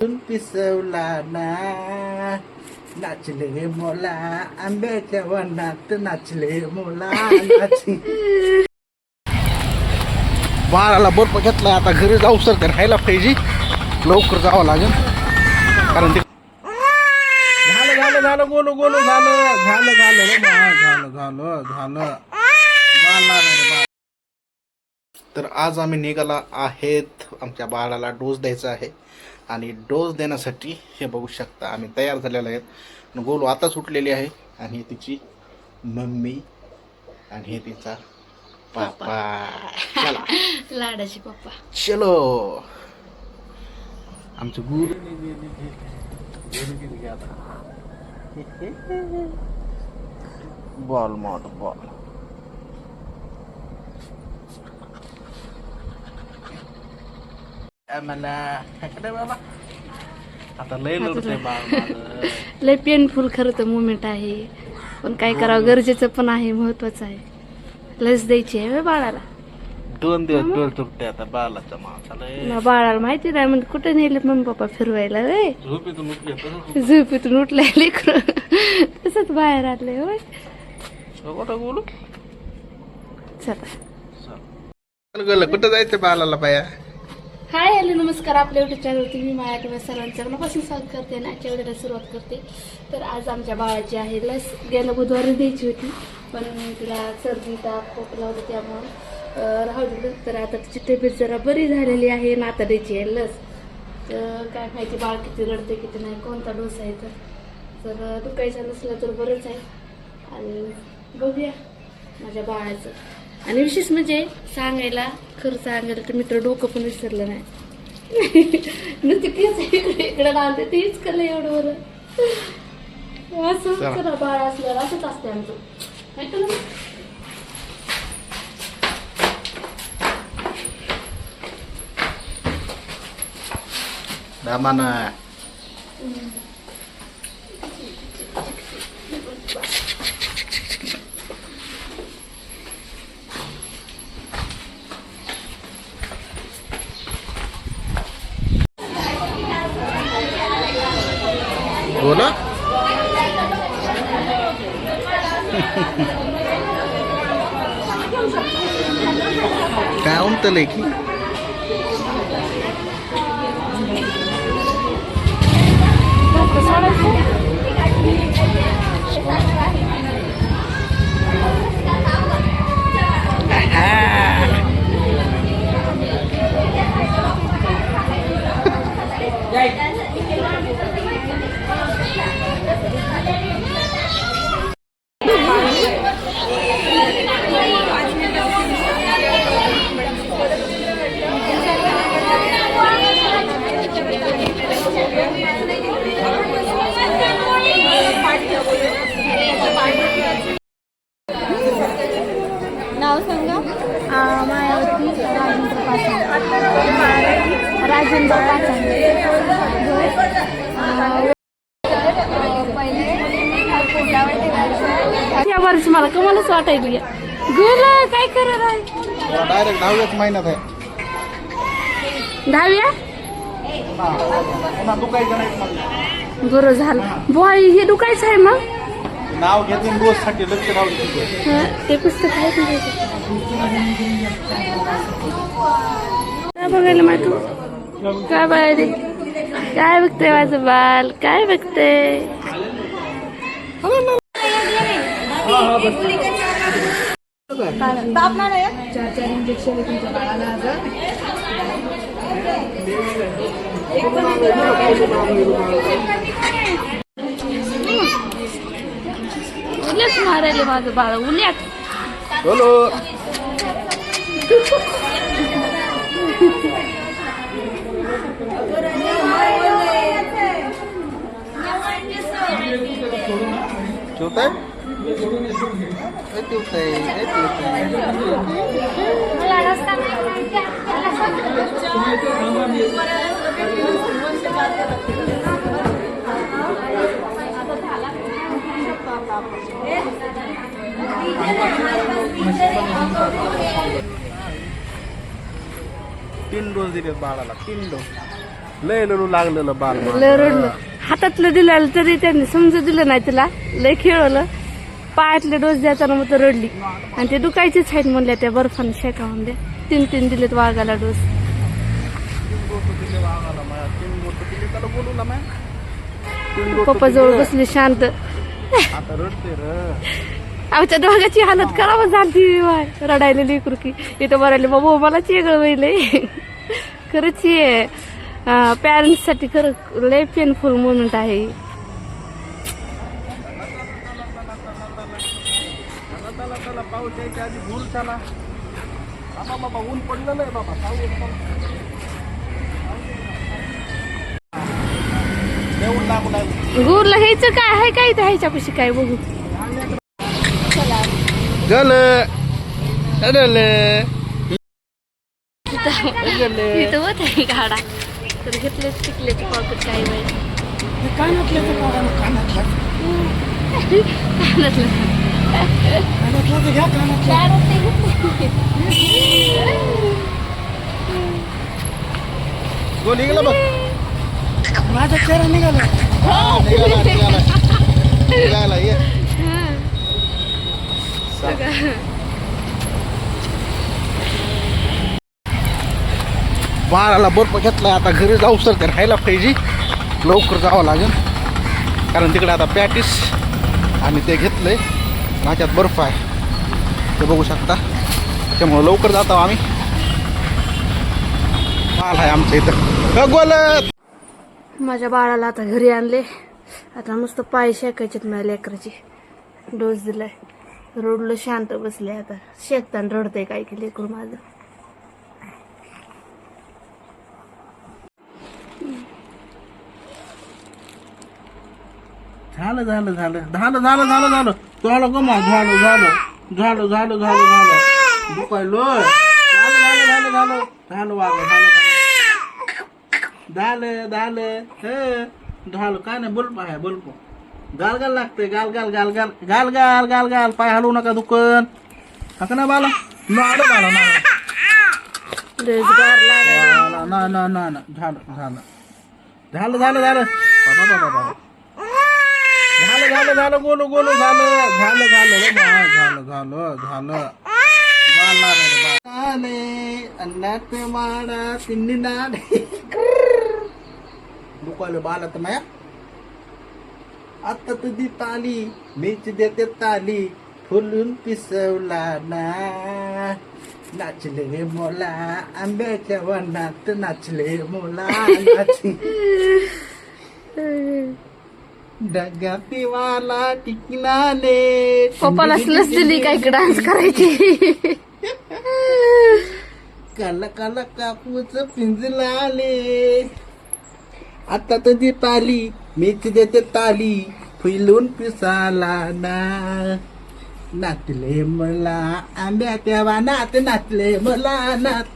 पिसवला ना नाचले मोला आंब्याच्या वनात नाचले मोला बाळाला बर्फ घेतला आता घरी जाऊ सर राहायला पाहिजे लवकर जावं लागेल कारण ते झालं झालं झालं गोलू गोलू झालं झालं झालं रे बा, झालं झालं झालं बाळाला रे बा. तर आज आम्ही निघाला आहेत. आमच्या बाळाला डोस द्यायचा आहे. आणि डोस देण्यासाठी हे बघू शकता आम्ही तयार झालेलो आहेत गोलू आताच उठलेली आहे आणि ही तिची मम्मी आणि हे तिचा पापा चला लाडाची पप्पा चलो आमचं गुरु बॉल मॉट बॉल बाबा आता लय लढतंय बाळ माझं. लय पेनफुल खरं तर मुमेंट आहे. पण काय करावं गरजेचं पण आहे महत्वाचं आहे. लस द्यायची आहे बाळाला? दोन दिवस डोळ तुटते आता बाळाचा माणसाला ना बाळाला माहिती नाही म्हणजे कुठे नेले मम्मी पप्पा फिरवायला रे झोपेतून उठले तसंच झोपेतून उठलाय लेकरं. तसंच बाहेर आलंय होय कुठं बोलू? चला. गेलं कुठं जायचं बाळाला बाया? हाय हॅलो नमस्कार. आपल्या युट्यूब चॅनलवरती मी माया किंवा सरांचं मनापासून स्वागत करते आणि आजच्या वेळेला सुरुवात करते. तर आज आमच्या बाळाची आहे लस. गेल्या बुधवारी द्यायची होती पण तिला सर्दी ताप खोकला होता त्यामुळं राहू दिलं. तर आता तिची तब्येत जरा बरी झालेली आहे आणि आता द्यायची आहे लस. तर काय माहिती बाळ किती रडते किती नाही कोणता डोस आहे तर. तर दुखायचा नसलं तर बरंच आहे. आणि बघूया माझ्या बाळाचं. आणि विशेष म्हणजे सांगायला खरं सांगायला तर मित्र डोकं पण विसरलं नाही. नुसती तेच इकडे इकडे लावते तेच केलं एवढं बरं. असं बाळ असल्यावर असंच असते आमचं. माहिती ना दामाना बोला काय म्हणतलंय की नाव राजेंद्र या वर्षी मला कमालच वाटायली गुला काय करत आहे डायरेक्ट दहाव्याच महिन्यात आहे. दहाव्या. बरं झालं. बॉय हे दुखायचं आहे मग? नाव घेते रोजसाठी लक्ष राहू. हं, ते पुस्तक आहे. काय बघायला माहिती? तू काय बघायले काय बघते माझं बाल? काय बघते चार चार इंजेक्शन तुमच्या बाळाला उल्याच मारायले माझं बाळ उल्याच बोलो ठेवताय ठेवताय ठेवताय तीन डोस दिले बाळाला तीन डोस. लय ललू लागलेलं बाल लय रडलं. हातातलं दिलं तरी त्यांनी समजू दिलं नाही तिला. लय खेळवलं. पायातले डोस द्यायचा मग तर रडली. आणि ते दुखायचेच आहेत म्हणल्या त्या बर्फाने शेका म्हणल्या तीन तीन दिलेत वाघाला डोस. पप्पा जवळ बसली शांत. आता रडते र. आमच्या दोघाची हालत खराब झाली वाय रडायला लेकरू की इथं बरायला बाबा मला चेगळ वहिले खरंच ये पॅरेंट्ससाठी खरं लय पेनफुल मोमेंट आहे. पाऊस यायच्या आधी बाबा बाबा ऊन पडलेलं आहे बाबा. पाऊस येऊन लागू लागू गुरला घ्यायचं काय? आहे काय इथं? ह्याच्यापाशी काय बघू? इथं होत आहे गाडा. तर घेतले टिकले पॉकेट काही वेळ गोल निघाला बघ. माझा चेहरा निघाला. निघाला ये बाळाला बर्फ घेतलाय आता घरी जाऊ सर ते राहायला पाहिजे. लवकर जावं लागेल. कारण तिकडे आता पॅटीस आणि ते घेतलंय. नाच्यात बर्फ आहे. ते बघू शकता. त्यामुळं लवकर जातो आम्ही. बाळ आहे आमच्या इथं. गोलत? माझ्या बाळाला आता घरी आणले. आता मस्त पाय शेकायचेत माझ्या लेकराची. डोस दिलाय. रोडलं शांत बसले आता. शेकताना रडतंय काय की लेकरू माझं. झालं झालं झालं. झालं झालं झालं झालं. झालं गमा झालं झालं. झालं झालं झालं झालं. दुखायलो झालं झालं झालं झालं. झालं वाग झालं. झालं झालं हे झालं काय नाही बोल पाय बोल गाल गाल लागतंय गाल गाल गाल गाल गाल गाल गाल गाल पाय हलवू नका दुकान. नका ना बाला. नाडं बाला नाडं. रोज़गार लागायला ना ना ना ना. झालं झालं झालं झालं झालं बाबा बाबा बाबा. झालं झालं झालं गोलू गोलू झालं झालं झालं रे बा, झालं झालं झालं झालं रे बा. आले अन्नात माडा तिन्नी नाडे. तर माया आता तुझी ताली मीच देते ताली फुलून पिसवला ना. नाचले मोला आंब्याच्या वनात नाचले मोला नाचले. डगा पिवाला टिकलाले पप्पाला लस दिली काय डान्स करायची? काला काला कापूच पिंजलाले. आता तुझी पाली. मीच देते ताली. फुलून पिसाला ना. नाचले मला. आंब्याच्या वानात नाचले मला नाच